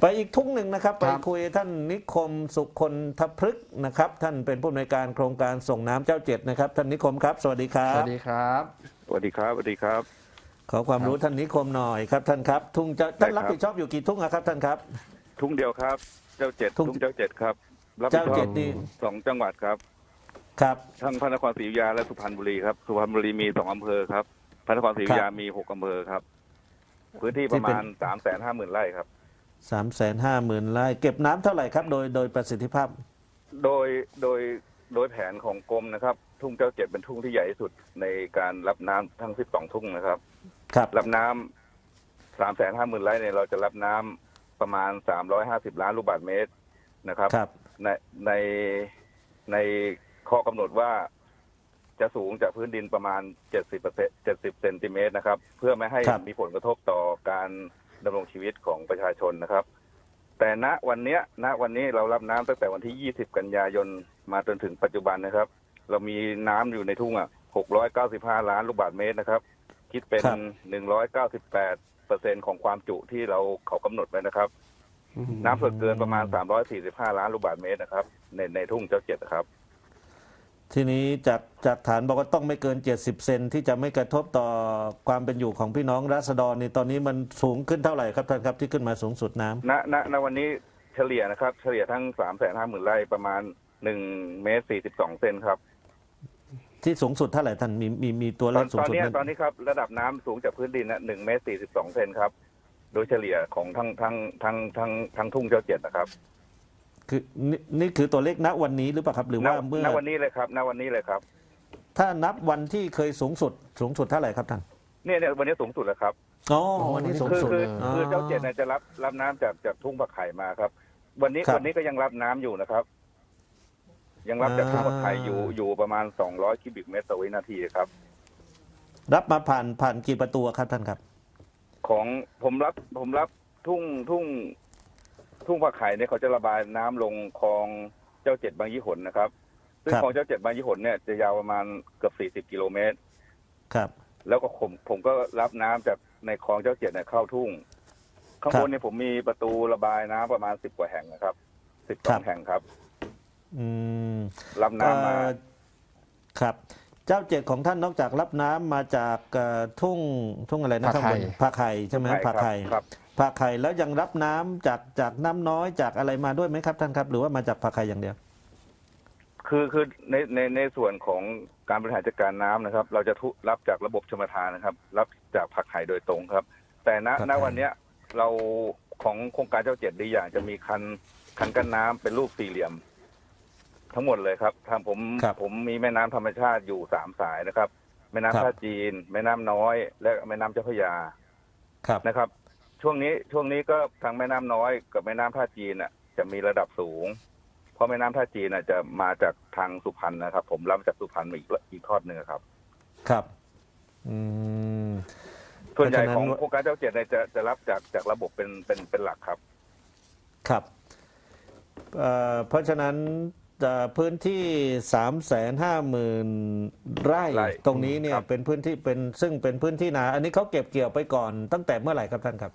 ไปอีกทุ่งหนึ่งนะครับ ไปครับคุยท่านนิคมสุคนทพฤกษ์นะครับ ท่านเป็นผู้อำนวยการโครงการส่งน้ำเจ้าเจ็ดนะครับ ท่านนิคมครับ สวัสดีครัสบวัสดีครับสวัสดีครับสวัสดีครับ ขอความรู้ท่านนิคมหน่อยครับท่านครับ ทุ่งเจ้าท่านได้ครับรับผิดชอบอยู่กี่ทุ่งอะครับท่านครับ ทุ่งเดียวครับ เจ้าเจ็ดทุ่งทุ่งเจ้าเจ็ดครับรับผิดเจ้าชอเจ็บดนี่สองจังหวัดครับ ครับทั้งพระนครศรีอยุธยาและสุพรรณบุรีครับสุพรรณบุรีมีสองอำเภอครับพระนครศรีอยุธยามีหกอำเภอครับ พื้นที่ประมาณสามแสนห้าหมื่นไร่ครับ สามแสนห้าหมื่นไร่เก็บน้ำเท่าไหร่ครับ โดยโดยประสิทธิภาพ โดยโดยโดยแผนของกรมนะครับ ทุ่งเจ้าเจ็ดเป็นทุ่งที่ใหญ่ที่สุดในการรับน้ำทั้งสิบสองทุ่งนะครับ ครับ รับน้ำสามแสนห้าหมื่นไร่เนี่ยเราจะรับน้ำประมาณสามร้อยห้าสิบล้านลูกบาศก์เมตรนะครับ ครับ ในในในข้อกำหนดว่าจะสูงจากพื้นดินประมาณ 70เปอร์เซ็น70เซนติเมตรนะครับ เพื่อไม่ให้ครับ มีผลกระทบต่อการ ดำรงชีวิตของประชาชนนะครับ แต่ณวันเนี้ยณวันนี้เรารับน้ำตั้งแต่วันที่ 20 กันยายนมาจนถึงปัจจุบันนะครับ เรามีน้ำอยู่ในทุ่งอะ 695 ล้านลูกบาศก์เมตรนะครับ คิดเป็น ครับ 198เปอร์เซ็นของความจุที่เราเขากำหนดไว้นะครับ น้ำส่วนเกินประมาณ 345 ล้านลูกบาศก์เมตรนะครับ ในในทุ่งเจ้าเจ็ดนะครับ ทีนี้จากจากฐานบอกว่าต้องไม่เกิน 70 เซนที่จะไม่กระทบต่อความเป็นอยู่ของพี่น้องราษฎรนี่ตอนนี้มันสูงขึ้นเท่าไหร่ครับท่านครับที่ขึ้นมาสูงสุดน้ำณณณวันนี้เฉลี่ยนะครับ เฉลี่ยทั้งสามแสนห้าหมื่นไร่ประมาณหนึ่งเมตรสี่สิบสองเซนครับ ที่สูงสุดเท่าไหร่ท่านมีมีมีตัวตเลอนขสูงตอนสุดเนี้ยไหมตอนนี้ครับระดับน้ำสูงจากพื้นดินนะหนึ่งเมตรสี่สิบสองเซนครับ โดยเฉลี่ยของทั้งทั้งทั้งทั้งทั้งทุ่งเจ้าเจ็ดนะครับ คือนี่นี่คือตัวเลขณวันนี้หรือเปล่าครับ หรือณว่าเมื่อณวันนี้เลยครับณวันนี้เลยครับถ้านับวันที่เคยสูงสุดสูงสุดเท่าไหร่ครับท่านเนี่ยเนี่ยวันนี้สูงสุดแล้วครับอ๋อวันนี้สูงคือสุดคืออ๋อ คือเจ้าเจ็ดเนี่ยจะรับรับน้ำจากจากทุ่งผักไข่มาครับ วันนี้ครับวันนี้ก็ยังรับน้ำอยู่นะครับ ยังรับจากทุ่งผักไข่อยู่อ่า อยู่ประมาณสองร้อยคิวบิกเมตรต่อวินาทีครับ รับมาผ่านผ่านกี่ประตูครับท่านครับ ของผมรับผมรับทุ่งทุ่ง ทุ่งผักไข่เนี่ยเขาจะระบายน้ำลงคลองเจ้าเจ็ดบางยี่หนนะครับซึ่งครับคลองเจ้าเจ็ดบางยี่หนเนี่ยจะยาวประมาณเกือบสี่สิบ40กิโลเมตร ครับ แล้วก็ผมผมก็รับน้ำจากในคลองเจ้าเจ็ดเนี่ยเข้าทุ่ง ข้างครับบนเนี่ยผมมีประตูระบายน้ำประมาณสิบกว่าแห่งนะครับสิบสครัองบแห่งครับ อืมรับน้ำมาเอ่อครับเจ้าเจ็ดของท่านนอกจากรับน้ำมาจากเอ่อทุ่งทุ่งอะไรนะผักข้างบนไห่ผักไห่ใช่ไหมใช่ผักไห่ครับ ผักไห่แล้วยังรับน้ำจากจากน้ำน้อยจากอะไรมาด้วยไหมครับท่านครับ หรือว่ามาจากผักไห่อย่างเดียว คือคือในในในส่วนของการบริหารจัดการน้ำนะครับ เราจะทุรับจากระบบชมทานนะครับ รับจากผักไห่โดยตรงครับ แต่ณผักณไห่วันเนี้ยเราของโครงการเจ้าเจ็ดดีอย่างจะมีคันคันกั้นน้ำเป็นรูปสี่เหลี่ยม ทั้งหมดเลยครับทางผมครับผมมีแม่น้ำธรรมชาติอยู่สามสายนะครับ แม่น้ำครับท่าจีน แม่น้ำน้อย และแม่น้ำเจ้าพระยาครับนะครับ ช่วงนี้ช่วงนี้ก็ทางแม่น้ำน้อยกับแม่น้ำท่าจีนน่ะ จะมีระดับสูง เพราะแม่น้ำท่าจีนน่ะจะมาจากทางสุพรรณนะครับ ผมรับจากสุพรรณมาอีกอีกทอดหนึ่งครับ ครับอืม ส่วนใหญ่เพราะฉะนั้นของโครงการเจ้าเจ็ดเนี่ยจะจะรับจากจากระบบเป็นเป็นเป็นหลักครับ ครับเอ่อเพราะฉะนั้นเอ่อพื้นที่3ามแสนห้าหมื่นไร่ไร่ตรงนี้เนี่ยครับ เป็นพื้นที่เป็นซึ่งเป็นพื้นที่นา อันนี้เขาเก็บเกี่ยวไปก่อนตั้งแต่เมื่อไหร่ครับท่านครับ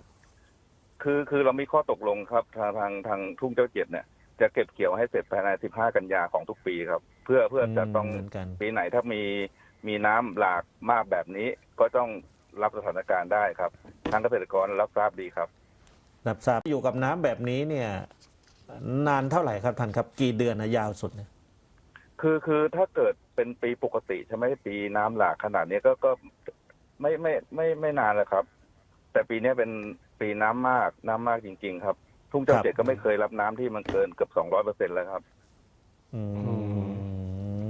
คือคือเรามีข้อตกลงครับทางทางทางทุ่งเจ้าเจ็ดเนี่ยจะเก็บเกี่ยวให้เสร็จภายใน 15 กันยาของทุกปีครับ เพื่อเพื่อจะต้องเหมือนกัน ปีไหนถ้ามีมีน้ำหลากมากแบบนี้ก็ต้องรับสถานการณ์ได้ครับทางเกษตรกรรับทราบดีครับ รับทราบอยู่กับน้ำแบบนี้เนี่ยนานเท่าไหร่ครับท่านครับ กี่เดือนนะยาวสุดเนี่ยคือคือถ้าเกิดเป็นปีปกติใช่ไหมปีน้ำหลากขนาดนี้ก็ก็ไม่ไม่ไม่ไม่นานแล้วครับ แต่ปีนี้เป็น ปีน้ำมากน้ำมากจริง ๆ ครับ ทุ่งเจ้าครับ เจ็ดก็ไม่เคยรับน้ำที่มันเกินเกือบสองร้อยเปอร์เซ็นต์แล้วครับ อื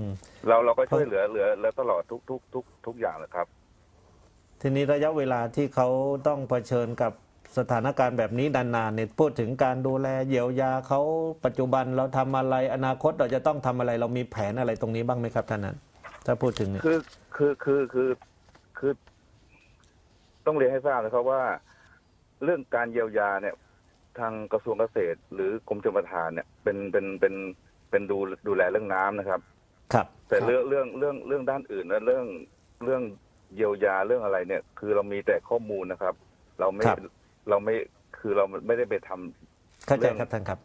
ม เราเราก็ช่วยเหลือเหลือเหลือตลอดทุกทุกทุกทุกอย่างเลยครับ ทีนี้ระยะเวลาที่เขาต้องเผชิญกับสถานการณ์แบบนี้นานๆเนี่ยพูดถึงการดูแลเยียวยาเขาปัจจุบันเราทำอะไรอนาคตเราจะต้องทำอะไร เรามีแผนอะไรตรงนี้บ้างไหมครับท่านนั้นถ้าพูดถึงเนี่ย คือคือคือคือคือ ต้องเรียนให้ทราบนะครับว่า เรื่องการเยียวยาเนี่ย ทางกระทรวงเกษตร หรือกรมชลประทานเนี่ยเป็นเป็นเป็นเป็นดูดูแลเรื่องน้ำนะครับ ครับ แต่ครับเรื่องเรื่องเรื่องเรื่องด้านอื่นและเรื่องเรื่องเยียวยาเรื่องอะไรเนี่ย คือเรามีแต่ข้อมูลนะครับ เราไม่ครับ เราไม่คือเราไม่ได้ไปทเข้าใจเรื่องครับท่านครับ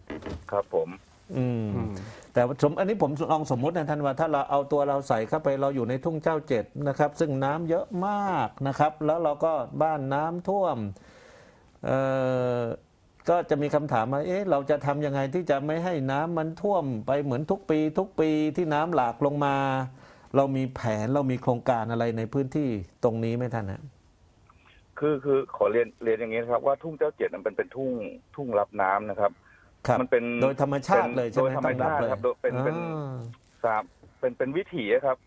ครับผม อืม อืม แต่สมอันนี้ผมลองสมมุตินะท่านว่าถ้าเราเอาตัวเราใส่เข้าไปเราอยู่ในทุ่งเจ้าเจ็ดนะครับ ซึ่งน้ำเยอะมากนะครับ แล้วเราก็บ้านน้ำท่วมเอ่อ ก็จะมีคำถามว่าเอ๊ะ เราจะทำยังไงที่จะไม่ให้น้ำมันท่วมไปเหมือนทุกปี ทุกปีที่น้ำหลากลงมา เรามีแผนเรามีโครงการอะไรในพื้นที่ตรงนี้ไหมท่านฮะคือคือขอเรียนเรียนอย่างนี้นะครับว่าทุ่งเจ้าเจ็ดมันเป็นเป็นทุ่งทุ่งรับน้ำนะครับครับมันเป็นโดยธรรมชาติเลยใช่ไหมโดยธรรมชาติต้องครับโดยเป็นเป็นอ่าสามเป็นเป็นวิถีอะครับ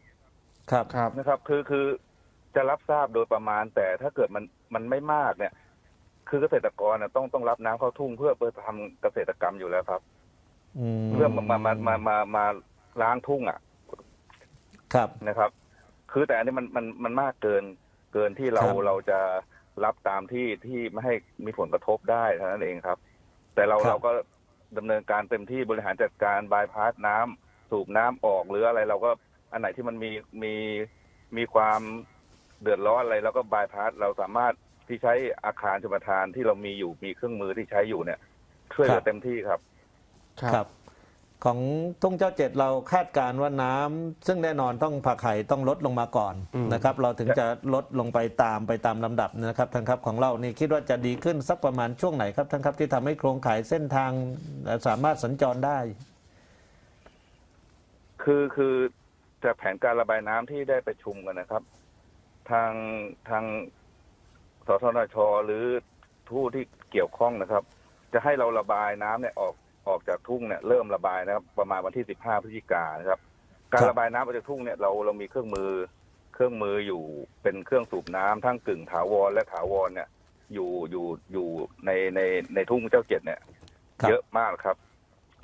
ครับครับนะครับ คือคือจะรับทราบโดยประมาณแต่ถ้าเกิดมันมันไม่มากเนี่ย คือเกษตรกรน่ะต้องต้องรับน้ำเข้าทุ่งเพื่อเพื่อทำเกษตรกรรมอยู่แล้วครับอืมเพื่อมามามามามามาล้างทุ่งอะครับ นะครับ คือแต่อันนี้มันมันมันมากเกินเกินที่เราครับ เราจะรับตามที่ที่ไม่ให้มีผลกระทบได้เท่านั้นเองครับ แต่เราเราก็ดำเนินการเต็มที่บริหารจัดการบายพาสน้ำสูบน้ำออกหรืออะไร เราก็อันไหนที่มันมีมีมีความเดือดร้อนอะไรเราก็บายพาสเราสามารถ ที่ใช้อาคารชมทานที่เรามีอยู่มีเครื่องมือที่ใช้อยู่เนี่ย ช่วยเหลืครัอบ เต็มที่ครับ ครับ ของทุ่งเจ้าเจ็ดเราคาดการณ์ว่าน้ำซึ่งแน่นอนต้องผักไห่ต้องลดลงมาก่อนอืม นะครับ เราถึงจะลดลงไปตามไปตามลำดับนะครับท่านครับของเรานี่คิดว่าจะดีขึ้นสักประมาณช่วงไหนครับท่านครับที่ทำให้โครงข่ายเส้นทางเอ่อสามารถสัญจรได้ คือคือจากแผนการระบายน้ำที่ได้ประชุมกันนะครับ ทางทาง สทนชหรือผู้ที่เกี่ยวข้องนะครับ จะให้เราระบายน้ำเนี่ยออกออกจากทุ่งเนี่ยเริ่มระบายนะครับ ประมาณวันที่ 15 พฤศจิกายนนะครับ การครับระบายน้ำออกจากทุ่งเนี่ยเราเรามีเครื่องมือเครื่องมืออยู่เป็นเครื่องสูบน้ำทั้งกึ่งถาวรและถาวรเนี่ย อยู่อยู่อยู่ในในในทุ่งเจ้าเจ็ดเนี่ย ครับ เยอะมากครับ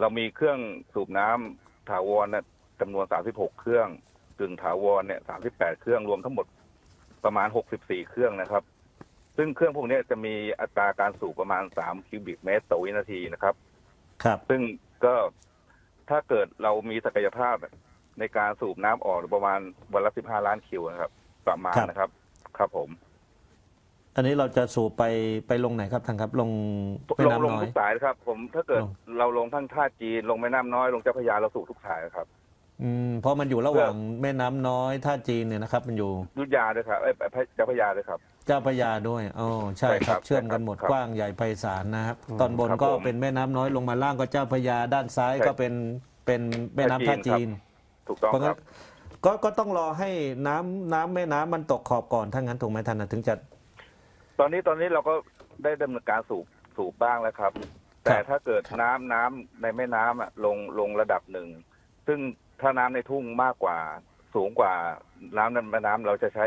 เรามีเครื่องสูบน้ำถาวรเนี่ยจำนวน 36 เครื่องกึ่งถาวรเนี่ย 38 เครื่องรวมทั้งหมดประมาณ 64 เครื่องนะครับ ซึ่งเครื่องพวกเนี้ยจะมีอัตราการสูบประมาณ 3 คิวบิกเมตรต่อวินาทีนะครับ ครับ ซึ่งก็ถ้าเกิดเรามีศักยภาพในการสูบน้ำออกประมาณวันละ15 ล้านคิวนะครับ ประมาณครับ นะครับ ครับผม อันนี้เราจะสูบไปไปลงไหนครับท่านครับ ลงแม่ลงลน้ำงน้อย ทุกสายนะครับ ผมถ้าเกิดลง เราลงทั้งท่าจีน ลงแม่น้ำน้อยลงเจ้าพระยาเราสูบทุกสายครับ อืมเพราะมันอยู่ระหว่างแม่น้ำน้อยท่าจีนเนี่ยนะครับ มันอยู่ ยุทธยาด้วยครับเอ้ยเจ้าพระยาด้วยครับเจ้าพระยาด้วยอ๋อใช่ใช่คครัรับบเชื่อมกันหมดครับกว้างใหญ่ไพศาลนะครับอืมตอนบนครับก็ผมเป็นแม่น้ำน้อยลงมาล่างก็เจ้าพระยาด้านซ้ายใช่ก็เป็นเป็นแม่น้ำท่าท่าจีจีน น ถูกต้องเพราะคงั้รันบ ก็ก็ต้องรอให้น้ำน้ำแม่น้ำมันตกขอบก่อนถ้างั้นถูกไหมท่านนะถึงจะ ตอนนี้ตอนนี้เราก็ได้ดำเนินการสูบสูบบ้างแล้วครับ แต่ถ้าเกิดน้ำน้ำในแม่น้ำอะลงลงระดับหนึ่ง ซึ่งถ้าน้ำในทุ่งมากกว่าสูงกว่าน้ำในแม่น้ำเราจะใช้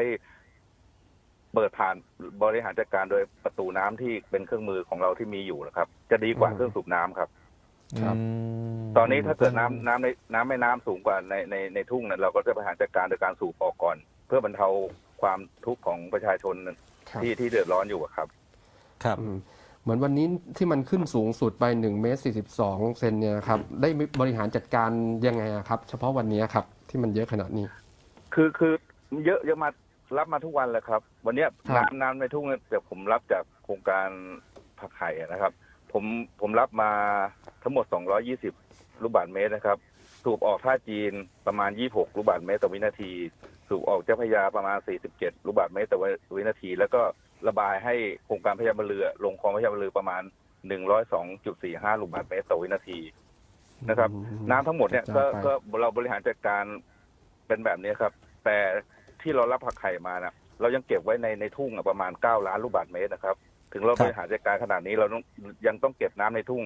เปิดผ่านบริหารจัดการโดยประตูน้ำที่เป็นเครื่องมือของเราที่มีอยู่นะครับ จะดีกว่าอืมเครื่องสูบน้ำครับ ครับอืมตอนนี้ถ้าเกิดน้ำน้ำในน้ำแม่น้ำสูงกว่าในในในทุ่งเนี่ยเราก็จะบริหารจัดการโดยการสูบออกก่อน เพื่อบรรเทาความทุกข์ของประชาชนครับที่ที่เดือดร้อนอยู่อะครับ ครับอืมเหมือนวันนี้ที่มันขึ้นสูงสุดไป1เมตร42เซนเนี่ยครับ ได้บริหารจัดการยังไงอะครับ เฉพาะวันนี้ครับ ที่มันเยอะขนาดนี้ คือคือเยอะเยอะมา รับมาทุกวันเลยครับ วันเนี้ยครับ น้ำน้ำในทุ่งเนี่ยแต่ผมรับจากโครงการผักไห่นะครับ ผมผมรับมาทั้งหมด 220 ลูกบาศก์เมตรนะครับ สูบออกท่าจีนประมาณ 26 ลูกบาศก์เมตรต่อวินาที สูบออกเจ้าพระยาประมาณ 47 ลูกบาศก์เมตรต่อวินาที แล้วก็ระบายให้โครงการพระยาบรรลือ ลงคลองพระยาบรรลือประมาณ 102.45 ลูกบาศก์เมตรต่อวินาที นะครับอืมน้ำทั้งหมดเนี่ยกก็ระจายไปก็เราบริหารจัดการเป็นแบบนี้ครับ แต่ ที่เรารับผักไข่มานะเรายังเก็บไว้ในในทุ่งอะประมาณเก้าล้านลูกบาศก์เมตรนะครับ ถึงเราครับบริหารจัดการขนาดนี้เราต้องยังต้องเก็บน้ำในทุ่ง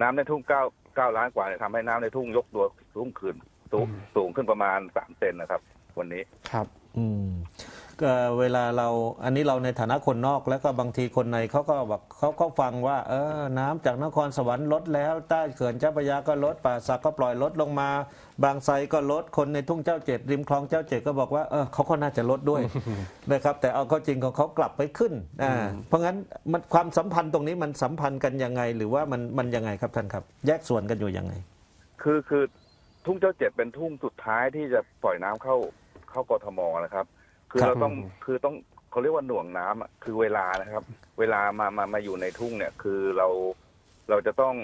น้ำในทุ่งเก้าเก้าล้านกว่าเนี่ยทำให้น้ำในทุ่งยกตัวสูงขึ้นสูงสูงขึ้นประมาณสามเซนนะครับ วันนี้ครับ อืมก็ เวลาเราอันนี้เราในฐานะคนนอกแล้วก็บางทีคนในเขาก็บอกเขาก็ฟังว่า เออน้ำจากนครสวรรค์ลดแล้วใต้เขื่อนเจ้าพระยาก็ลดป่าสักก็ปล่อยลดลงมา บางไทรก็ลดคนในทุ่งเจ้าเจ็ดริมคลองเจ้าเจ็ดก็บอกว่าเออเขาก็น่าจะลดด้วยนะครับ แต่เอาเข้าจริงของเขากลับไปขึ้นอ่าเพราะงั้นมันความสัมพันธ์ตรงนี้มันสัมพันธ์กันยังไง หรือว่ามันมันยังไงครับท่านครับ แยกส่วนกันอยู่ยังไง คือคือทุ่งเจ้าเจ็ดเป็นทุ่งสุดท้ายที่จะปล่อยน้ำเข้าเข้ากทมนะครับ คือครับเราต้องอืมคือต้องเขาเรียกว่าหน่วงน้ำอะคือเวลานะครับ เวลามามามาอยู่ในทุ่งเนี่ย คือเราเราจะต้อง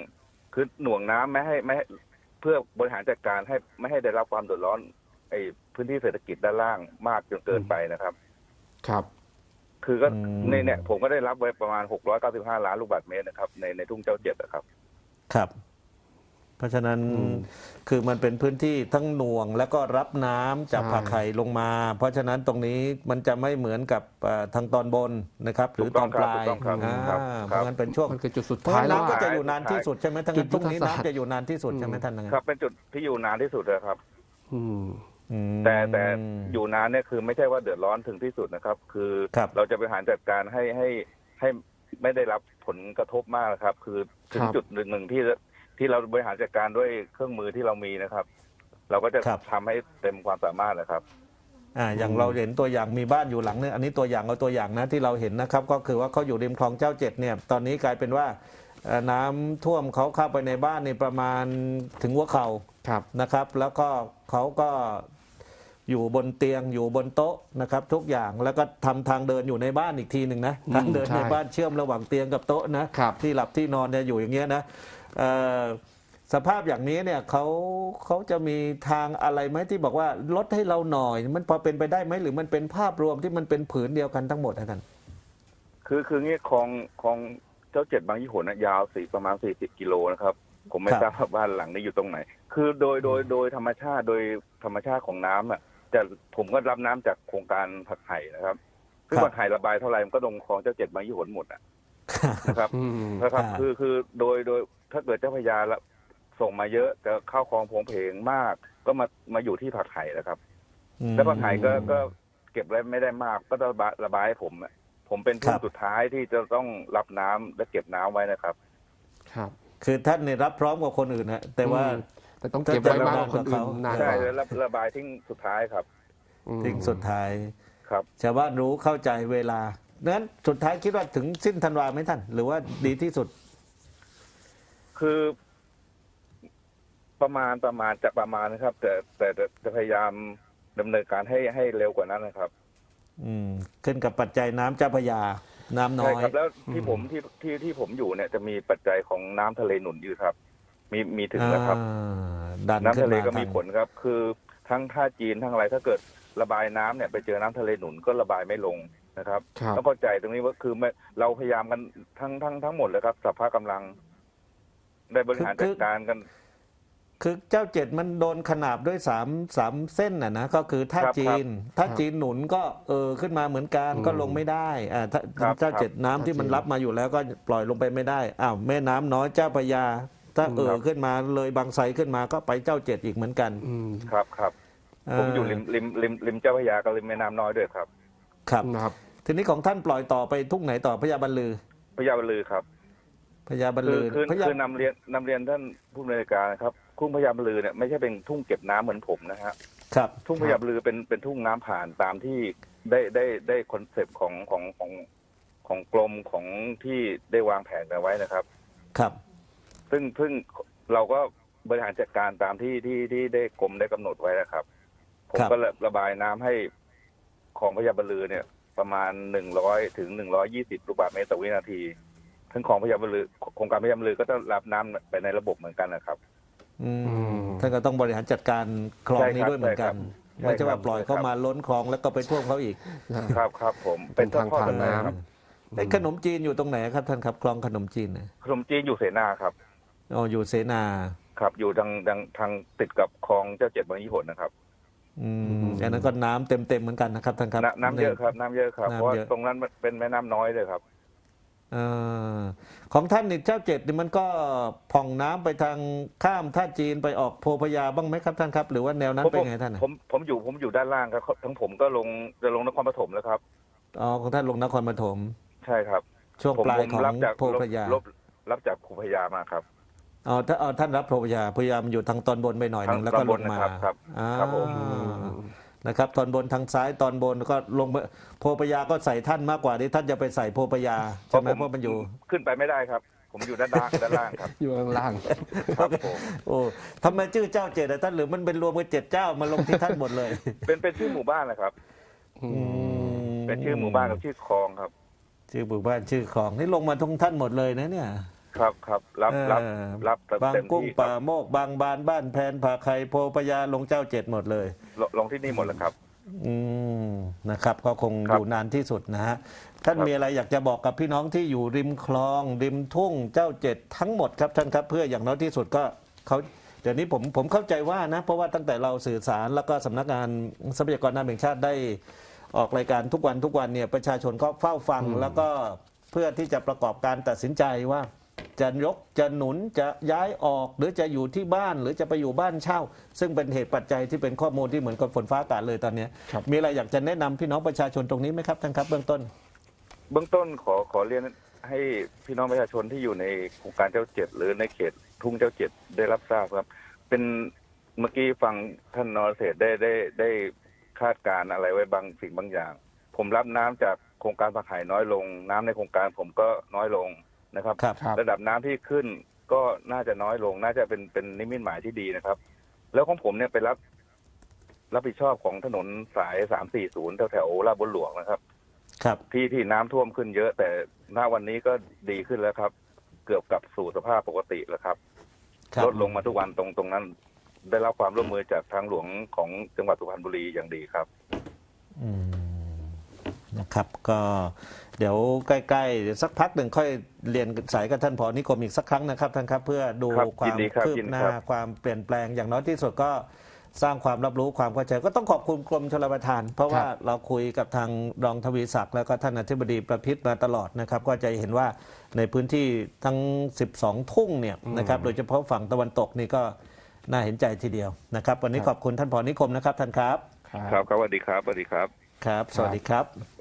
คือหน่วงน้ำไม่ให้ไม่ให้เพื่อบริหารจัดการให้ไม่ให้ได้รับความเดือดร้อนไอ้พื้นที่เศรษฐกิจด้านล่างมากจนเกินไปนะครับ ครับ คือก็อืมในเนี่ยผมก็ได้รับไว้ประมาณ695ล้านลูกบาศก์เมตรนะครับ ในในทุ่งเจ้าเจ็ดนะครับ ครับ เพราะฉะนั้นอืมคือมันเป็นพื้นที่ทั้งหน่วง แล้วก็รับน้ำจากใช่ผักไห่ลงมา เพราะฉะนั้นตรงนี้มันจะไม่เหมือนกับเอ่อทางตอนบนนะครับ หรือตอนปลายถูกต้องครับอ่าครับเพราะงั้นเป็นช่วงมันคือจุดสุดเพราะท้ายงั้นแล้วน้ำก็อะจะอยู่นานที่สุดใช่ไหมทั้งนั้นจุตดรงนี้ยุทธศาสตร์น้ำจะอยู่นานที่สุดใช่ไหมอืมท่านนั้นครับเป็นจุดที่อยู่นานที่สุดเลยครับอืมอืมแต่แต่อยู่นานเนี่ยคือไม่ใช่ว่าเดือดร้อนถึงที่สุดนะครับ คือครับเราจะบริหารจัดการให้ให้ให้ไม่ได้รับผลกระทบมากนะครับ คือถึงครับจุดหนึ่งหนึ่งที่ ที่เราบริหารจัดการด้วยเครื่องมือที่เรามีนะครับ เราก็จะครับ ทำให้เต็มความสามารถนะครับ อ่าอย่างอืมเราเห็นตัวอย่างมีบ้านอยู่หลังนึงอันนี้ตัวอย่างเอาตัวอย่างนะที่เราเห็นนะครับ ก็คือว่าเขาอยู่ริมคลองเจ้าเจ็ดเนี่ยตอนนี้กลายเป็นว่าเอ่อน้ำท่วมเขาเข้าไปในบ้านนี่ประมาณถึงหัวเข่าครับ นะครับ แล้วก็เขาก็อยู่บนเตียงอยู่บนโต๊ะนะครับ ทุกอย่างแล้วก็ทำทางเดินอยู่ในบ้านอีกทีหนึ่งนะอืมทางเดินใช่ในบ้านเชื่อมระหว่างเตียงกับโต๊ะนะครับ ที่หลับที่นอนเนี่ยอยู่อย่างเงี้ยนะเอ่อ สภาพอย่างนี้เนี่ยเขาเขาจะมีทางอะไรไหมที่บอกว่าลดให้เราหน่อย มันพอเป็นไปได้ไหมหรือมันเป็นภาพรวมที่มันเป็นผืนเดียวกันทั้งหมดนะท่านคือคืองี้คลองคลองเจ้าเจ็ดบางยี่หนนะยาวสี่ประมาณสี่สิบกิโลนะครับ ผมไม่ครับทราบว่าบ้านหลังนี้อยู่ตรงไหน คือโดยโดยโดยธรรมชาติโดยธรรมชาติของน้ำอะจะผมก็รับน้ำจากโครงการผักไห่นะครับคือผักไห่ระบายเท่าไหร่มันก็ลงคลองเจ้าเจ็ดบางยี่หนหมดอะนะครับอืมนะครับอ่าคือคือโดยโดย ถ้าเกิดเจ้าพระยาละส่งมาเยอะจะเข้าคลองโผงเพงมาก ก็มามาอยู่ที่ผักไห่นะครับ อืมแล้วผักไห่ก็ก็เก็บไว้ไม่ได้มากก็ระบายระบายให้ผมอะผมเป็นคผู้รับ สุดท้ายที่จะต้องรับน้ำและเก็บน้ำไว้นะครับ ครับคือท่านเนี่ยรับพร้อมกว่าคนอื่นนะแต่ว่า อืมแต่ต้องเก็บไว้มากกว่าคนอื่นนานกใช่ว่าแล้วระบายทิ้งสุดท้ายครับอืม ทิ้งสุดท้าย ครับ ชาวบ้านรู้เข้าใจเวลาดังนั้นสุดท้ายคิดว่าถึงสิ้นธันวาไหมท่าน หรือว่าดีที่สุด คือประมาณประมาณจะประมาณนะครับ แต่แต่แต่จะพยายามดำเนินการให้ให้เร็วกว่านั้นนะครับอืมขึ้นกับปัจจัยน้ำเจ้าพระยา น้ำน้อใช่ย ครับแล้วที่ผมที่ที่ที่ผมอยู่เนี่ยจะมีปัจจัยของน้ำทะเลหนุนอยู่ครับ มีมีถึงนะครับ อ่าดันน้ำขึ้นทะเลมาก็มีทางผลครับ คือทั้งท่าจีนทั้งอะไรถ้าเกิดระบายน้ำเนี่ยไปเจอน้ำทะเลหนุนก็ระบายไม่ลงนะครับครับ ต้องเข้าใจตรงนี้ว่าคือไม่เราพยายามกันทั้งทั้งทั้งหมดเลยครับสภาพกำลัง ได้บริหารจัดการกัน คือเจ้าเจ็ดมันโดนขนาบด้วยสามสามเส้นน่ะนะก็คือท่าครับจีน ท่าครับจีนหนุนก็เออขึ้นมาเหมือนกันอืมก็ลงไม่ได้อ่าถ้าครับเจ้าครับเจ็ดน้ำที่มันท่าจีนรับมาอยู่แล้วก็ปล่อยลงไปไม่ได้อ้าวแม่น้ำน้อยเจ้าพระยา ถ้าอืมเออครับขึ้นมาเลยบางไทรขึ้นมาก็ไปเจ้าเจ็ดอีกเหมือนกัน อืมครับครับ ผมอยู่ริมริมริมริมเจ้าพระยากับริมแม่น้ำน้อยด้วยครับครับ นะครับ ทีนี้ของท่านปล่อยต่อไปทุ่งไหนต่อพญาบัลลือ พระยาบรรลือครับ พญาบัลคืลืออคือพญาคือนำเรียนนำเรียนท่านผู้อำนวยการนะครับทุ่งพระยาบรรลือเนี่ยไม่ใช่เป็นทุ่งเก็บน้ำเหมือนผมนะฮะครับทุ่งพระยาบรรลือเป็นเป็นทุ่งน้ำผ่านตามที่ได้ได้ได้คอนเซปต์ของของของของกรมของที่ได้วางแผนกันไว้นะครับ ครับ ซึ่งซึ่งเราก็บริหารจัดการตามที่ที่ที่ได้กรมได้กำหนดไว้นะครับ ผมครับ ก็ระระบายน้ำให้ของพระยาบรรลือเนี่ย ประมาณหนึ่งร้อยถึงหนึ่งร้อยี่สิบลูกบาศก์เมตรต่อวินาที ทั้งของพระยาบรรลือโครงการพระยาบรรลือก็จะรับน้ำไปในระบบเหมือนกันนะครับอืมอืมท่านก็ต้องบริหารจัดการคลองนี้ใช่ครับด้วยเหมือนกันใช่ครับไม่ใช่ว่าใช่ครับปล่อยเข้ามาล้นคลองแล้วก็ไปท่วมเขาอีกครับครับผมเป็นทางทอดๆผ่านกันไปน้ำครับไอ้ขนมจีนอยู่ตรงไหนครับท่านครับคลองขนมจีนเนี่ยขนมจีนอยู่เสนาครับอ๋ออยู่เสนาครับอยู่ทางทางทางติดกับคลองเจ้าเจ็ดบางยี่หนนะครับ อืมอันนั้นก็น้ำเต็มเต็มๆเหมือนกันนะครับท่านครับ น้ำน้ำเยอะครับน้ำเยอะครับน้ำเพราะว่าเยอะตรงนั้นมันเป็นแม่น้ำน้อยเลยครับเออของท่านนี่เจ้าเจ็ดนี่มันก็ผ่องน้ำไปทางข้ามท่าจีนไปออกโพพยาบ้างไหมครับท่านครับ หรือว่าแนวนั้นเป็นไงท่านน่ะผมผมอยู่ผมอยู่ด้านล่างครับทั้งผมก็ลงจะลงนครปฐมแล้วครับอ๋อของท่านลงนครปฐมใช่ครับ ช่วงผมปลายผมของรับจากโพพยารับรับจากภูพยามาครับอ๋อถ้าเอาท่านรับโพพยาพยายามอยู่ทางตอนบนไปหน่อยหนึ่งทางแล้วก็ตอนลบงนมานะครับครับอ่าครับผม นะครับตอนบนทางซ้ายตอนบนก็ลงไปโพพยาก็ใส่ท่านมากกว่าที่ท่านจะไปใส่โพพยาใช่ไหมเพราะมันอยู่ขึ้นไปไม่ได้ครับ ผมอยู่ด้านล่างด้านล่างครับอยู่ข้างล่างครับผมโอ้ทำไมชื่อเจ้าเจ็ดอะท่านหรือมันเป็นรวมกันเจ็ดเจ้ามาลงที่ท่านหมดเลย เป็นเป็นชื่อหมู่บ้านนะครับอืมเป็นชื่อหมู่บ้านกับชื่อคลองครับ ชื่อหมู่บ้านชื่อของนี่ลงมาทงท่านหมดเลยนะเนี่ย ครับครับรับรับเออรับบางเต็มกุ้งที่คป่ารับโมกบางบานบ้านแพนผาไคโพพญาลงเจ้าเจ็ดหมดเลยลลงที่นี่หมดแล้วครับ อืมนะครับ ก็คงครัอบยู่นานที่สุดนะฮะท่านครับ มีอะไรอยากจะบอกกับพี่น้องที่อยู่ริมคลอง ริมทุ่งเจ้าเจ็ดทั้งหมดครับท่านครับ เพื่ออย่างน้อยที่สุดก็เขาเดี๋ยวนี้ผมผมเข้าใจว่านะ เพราะว่าตั้งแต่เราสื่อสารแล้วก็สำนักงานทรัพยากรน้ำแห่งชาติได้ออกรายการทุกวันทุกวันเนี่ยประชาชนก็เฝ้าฟังแล้วก็เพื่อที่จะประกอบการตัดสินใจว่า จะยกจะหนุนจะย้ายออกหรือจะอยู่ที่บ้านหรือจะไปอยู่บ้านเช่า ซึ่งเป็นเหตุปัจจัยที่เป็นข้อมูลที่เหมือนกับฝนฟ้าอากาศเลยตอนเนี้ยครับมีอะไรอยากจะแนะนำพี่น้องประชาชนตรงนี้ไหมครับท่านครับเบื้องต้น เบื้องต้นขอขอเรียนให้พี่น้องประชาชนที่อยู่ในโครงการเจ้าเจ็ดหรือในเขตทุ่งเจ้าเจ็ดได้รับทราบครับ เป็นเมื่อกี้ฟังท่านนรเศรษฐ์ได้ได้ได้คาดการณ์อะไรไว้บางสิ่งบางอย่าง ผมรับน้ำจากโครงการผักไห่น้อยลง น้ำในโครงการผมก็น้อยลง นะครับครับ ครับ ระดับน้ำที่ขึ้นก็น่าจะน้อยลง น่าจะเป็นเป็นนิมิตหมายที่ดีนะครับ แล้วของผมเนี่ยไปรับ รับผิดชอบของถนนสายสามสี่ศูนย์แถวแถวๆลาดบุญหลวงนะครับ ครับ ที่ที่น้ำท่วมขึ้นเยอะ แต่ณวันนี้ก็ดีขึ้นแล้วครับ เกือบกลับสู่สภาพปกติแล้วครับ ครับ ลดลงมาทุกวันตรงตรงนั้น ได้รับความร่วมมือจากทางหลวงของจังหวัดสุพรรณบุรีอย่างดีครับ อืม นะครับก็เดี๋ยวใกล้ๆเดี๋ยวสักพักหนึ่งค่อยเรียนสายกับท่านผอนิคมอีกสักครั้งนะครับท่านครับ เพื่อดูครับควายิมนดีครับคืบยินดีหน้าครับ ความเปลี่ยนแปลงอย่างน้อยที่สุดก็สร้างความรับรู้ความเข้าใจก็ต้องขอบคุณกรมชลประทาน เพราะว่าเราคุยกับทางรองทวีศักดิ์แล้วก็ท่านอธิบดีประพิษมาตลอดนะครับ ก็จะเห็นว่าในพื้นที่ทั้ง 12 ทุ่งเนี่ยนะครับโดยเฉพาะฝั่งตะวันตกนี่ก็น่าเห็นใจทีเดียวนะครับ วันนี้ขอบคุณท่านผอนิคมนะครับท่านครับ ครับ ครับสวัสดีครับสวัสดีครับ ครับ สวัสดีครับ